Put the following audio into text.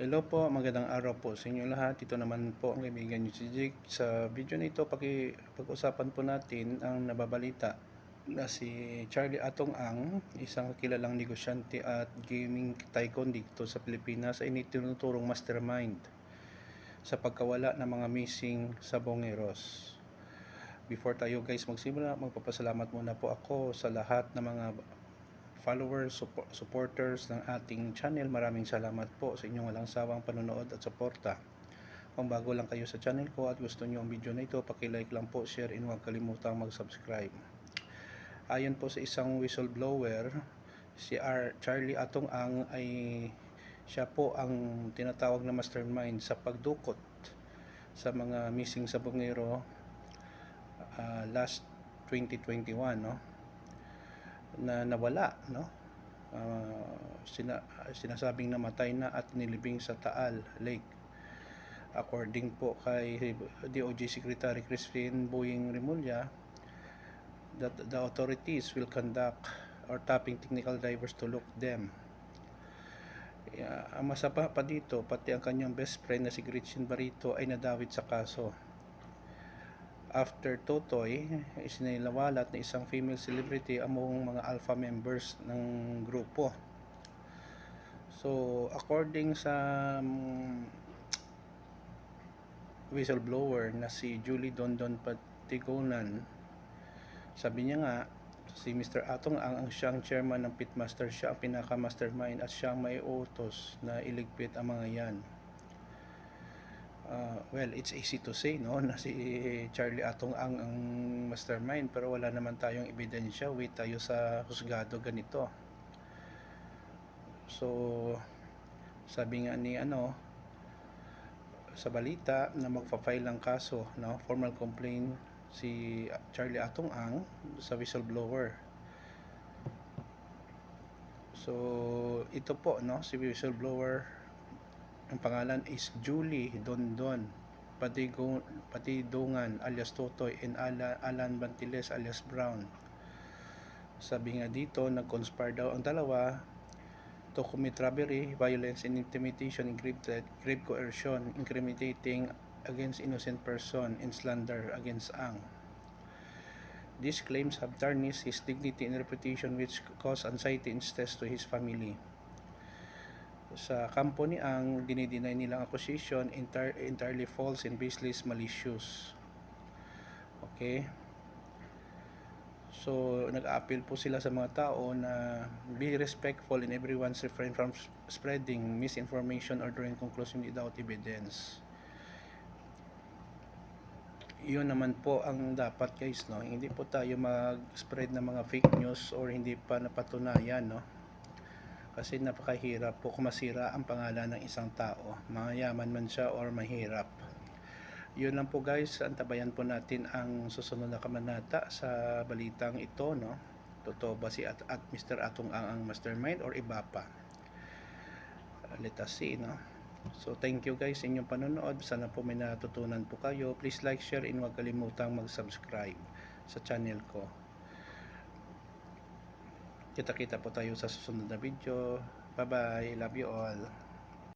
Hello po, magandang araw po sa inyo lahat. Ito naman po ang kaibigan niyo si Jake. Sa video na ito, pag-usapan po natin ang nababalita na si Charlie Atong Ang, isang kilalang negosyante at gaming tycoon dito sa Pilipinas ay tinuturong mastermind sa pagkawala ng mga missing sabongeros. Before tayo guys magsimula, magpapasalamat muna po ako sa lahat ng mga followers, suppo- supporters ng ating channel. Maraming salamat po sa inyong walang sawang panonood at suporta. Kung bago lang kayo sa channel ko at gusto niyo ang video na ito, paki-like lang po, share, and huwag kalimutang mag-subscribe. Ayon po sa isang whistleblower, si R. Charlie Atong Ang ay siya po ang tinatawag na mastermind sa pagdukot sa mga missing sabongero ah, last 2021 no na nawala no? Ah, sina, sinasabing namatay na at nilibing sa Taal Lake. According po kay DOJ Secretary Crispin Boying Remulla that the authorities will conduct or tapping technical divers to look them. Ang masapa pa dito, pati ang kanyang best friend na si Gretchen Barito ay nadawit sa kaso. After Totoy, isinilawalat na isang female celebrity among mga alpha members ng grupo. So, according sa mm, whistleblower na si Julie Dondon Patigonan, sabi niya nga, si Mr. Atong ang, ang siyang chairman ng Pitmaster, siya ang pinaka-mastermind at siya may utos na iligpit ang mga yan. Uh, well, it's easy to say no na si Charlie Atong ang ang mastermind pero wala naman tayong ebidensya wait tayo sa husgado ganito. So sabi nga ni ano sa balita na magfa-file ng kaso no formal complaint si Charlie Atong Ang sa whistleblower. So ito po no si whistleblower ang pangalan is Julie Dondon Patidungan alias Totoy and Ala, Alan Bantiles alias Brown. Sabi nga dito, nag-conspire daw ang dalawa to commit robbery, violence and intimidation, and grave, grave coercion, incriminating against innocent person, and slander against Ang. These claims have tarnished his dignity and reputation which cause anxiety and stress to his family sa kampo ni Ang dinideny nilang accusation entire, entirely false and baseless malicious. Okay? So nag-appeal po sila sa mga tao na be respectful and everyone's refrain from spreading misinformation or drawing conclusion without evidence. Yun naman po ang dapat guys no? Hindi po tayo mag-spread ng mga fake news or hindi pa napatunayan no kasi napakahirap po kung masira ang pangalan ng isang tao. Mayaman man siya or mahirap. Yun lang po guys. Antabayan po natin ang susunod na kamanata sa balitang ito no? Totoo ba si at, at Mr. Atong ang ang mastermind or iba pa? Let us see no? So thank you guys inyong panonood. Sana po may natutunan po kayo. Please like share and huwag kalimutang mag subscribe sa channel ko kita-kita po tayo sa susunod na video. Bye bye love you all